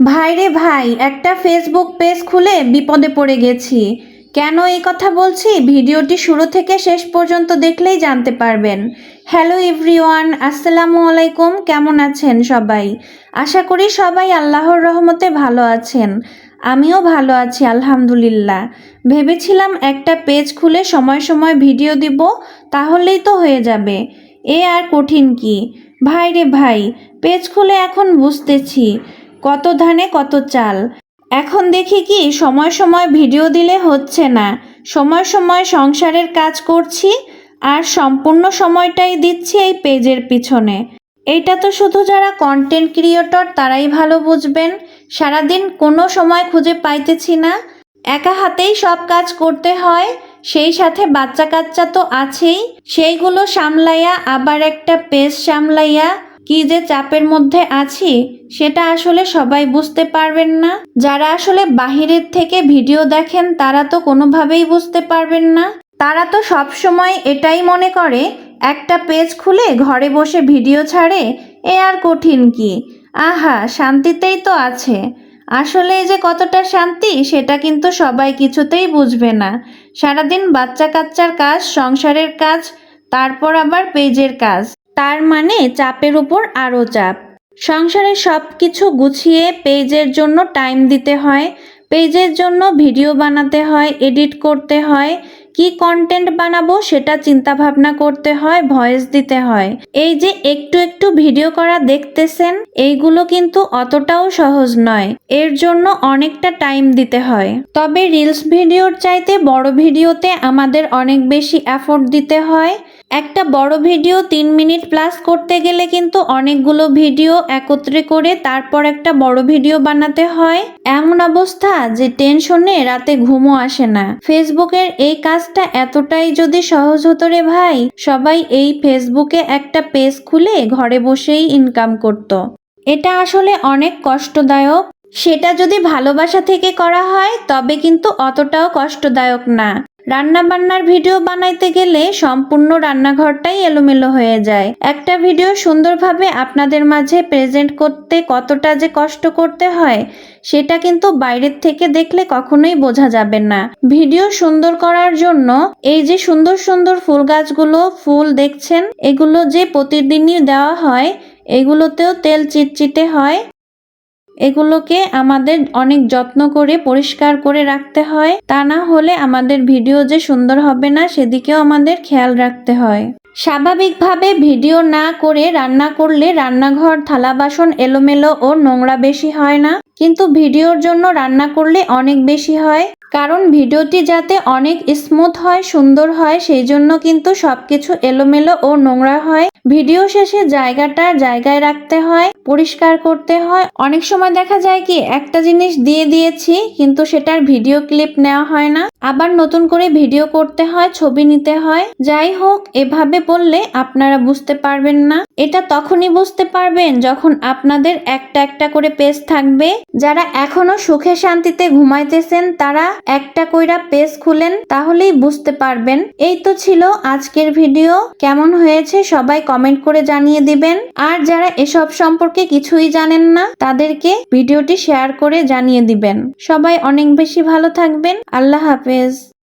ভাইরে ভাই, একটা ফেসবুক পেজ খুলে বিপদে পড়ে গেছি। কেন এই কথা বলছি? ভিডিওটি শুরু থেকে শেষ পর্যন্ত দেখলেই জানতে পারবেন। হ্যালো এভরিওয়ান আসসালামু আলাইকুম, কেমন আছেন সবাই? আশা করি সবাই আল্লাহর রহমতে ভালো আছেন। আমিও ভালো আছি, আলহামদুলিল্লাহ। ভেবেছিলাম একটা পেজ খুলে সময় সময় ভিডিও দিব, তাহলেই তো হয়ে যাবে। এ আর কঠিন কি? ভাই রে ভাই পেজ খুলে এখন বুঝতেছি। কত ধানে কত চাল। এখন দেখি কি, সময় সময় ভিডিও দিলে হচ্ছে না। সময় সময় সংসারের কাজ করছি আর সম্পূর্ণ সময়টাই দিচ্ছি এই পেজের পিছনে। এটা তো শুধু যারা কন্টেন্ট ক্রিয়েটর তারাই ভালো বুঝবেন। সারাদিন কোনো সময় খুঁজে পাইতেছি না। একা হাতেই সব কাজ করতে হয়, সেই সাথে বাচ্চা কাচ্চা তো আছেই। সেইগুলো সামলাইয়া আবার একটা পেজ সামলাইয়া কি যে চাপের মধ্যে আছি, সেটা আসলে সবাই বুঝতে পারবেন না। যারা আসলে বাহিরের থেকে ভিডিও দেখেন, তারা তো কোনোভাবেই বুঝতে পারবেন না। তারা তো সব সময় এটাই মনে করে, একটা পেজ খুলে ঘরে বসে ভিডিও ছাড়ে, এ আর কঠিন কি? আহা, শান্তিতেই তো আছে। আসলে যে কতটা শান্তি, সেটা কিন্তু সবাই কিছুতেই বুঝবে না। সারাদিন বাচ্চা কাচ্চার কাজ, সংসারের কাজ, তারপর আবার পেজের কাজ। তার মানে চাপের উপর আরও চাপ। সংসারে সব কিছু গুছিয়ে পেজের জন্য টাইম দিতে হয়, পেজের জন্য ভিডিও বানাতে হয়, এডিট করতে হয়, কি কন্টেন্ট বানাবো সেটা চিন্তা ভাবনা করতে হয়, ভয়েস দিতে হয়। এই যে একটু একটু ভিডিও করা দেখতেছেন, এইগুলো কিন্তু অতটাও সহজ নয়, এর জন্য অনেকটা টাইম দিতে হয়। তবে রিলস ভিডিওর চাইতে বড় ভিডিওতে আমাদের অনেক বেশি এফোর্ট দিতে হয় একটা বড় ভিডিও তিন মিনিট প্লাস করতে গেলে কিন্তু অনেকগুলো ভিডিও একত্রে করে তারপর একটা বড় ভিডিও বানাতে হয়। এমন অবস্থা যে টেনশনে রাতে ঘুমও আসে না। ফেসবুকের এই কাজটা এতটাই যদি সহজ হতো রে ভাই, সবাই এই ফেসবুকে একটা পেজ খুলে ঘরে বসেই ইনকাম করত। এটা আসলে অনেক কষ্টদায়ক। সেটা যদি ভালোবাসা থেকে করা হয়, তবে কিন্তু অতটাও কষ্টদায়ক না। রান্না বান্নার ভিডিও বানাইতে গেলে সম্পূর্ণ রান্নাঘরটাই এলোমেলো হয়ে যায়। একটা ভিডিও সুন্দরভাবে আপনাদের মাঝে প্রেজেন্ট করতে কতটা যে কষ্ট করতে হয়, সেটা কিন্তু বাইরের থেকে দেখলে কখনোই বোঝা যাবে না। ভিডিও সুন্দর করার জন্য এই যে সুন্দর সুন্দর ফুল গাছগুলো, ফুল দেখছেন, এগুলো যে প্রতিদিনই দেওয়া হয়, এগুলোতেও তেল চিটচিটে হয়। এগুলোকে আমাদের অনেক যত্ন করে, পরিষ্কার করে রাখতে হয়। তা না হলে আমাদের ভিডিও যে সুন্দর হবে না, সেদিকেও আমাদের খেয়াল রাখতে হয়। স্বাভাবিকভাবে ভিডিও না করে রান্না করলে রান্নাঘর, থালা বাসন এলোমেলো ও নোংরা বেশি হয় না। কিন্তু ভিডিওর জন্য রান্না করলে অনেক বেশি হয়। কারণ ভিডিওটি যাতে অনেক স্মুথ হয়, সুন্দর হয়, সেই জন্য কিন্তু সবকিছু এলোমেলো ও নোংরা হয়। ভিডিও শেষে জায়গাটা জায়গায় রাখতে হয়, পরিষ্কার করতে হয়। অনেক সময় দেখা যায় কি, একটা জিনিস দিয়ে দিয়েছি, কিন্তু সেটার ভিডিও ক্লিপ নেওয়া হয় না। আবার নতুন করে ভিডিও করতে হয়, ছবি নিতে হয়। যাই হোক, এভাবে বললে আপনারা বুঝতে পারবেন না। এটা তখনই বুঝতে পারবেন যখন আপনাদের একটা একটা করে পেজ থাকবে। যারা এখনও সুখে শান্তিতে ঘুমাইতেছেন, তারা একটা কইরা পেজ খুলেন, তাহলেই বুঝতে পারবেন। এই তো ছিল আজকের ভিডিও। কেমন হয়েছে সবাই কমেন্ট করে জানিয়ে দিবেন। আর যারা এসব সম্পর্কে কিছুই জানেন না, তাদেরকে ভিডিওটি শেয়ার করে জানিয়ে দিবেন। সবাই অনেক বেশি ভালো থাকবেন। আল্লাহ হাফেজ।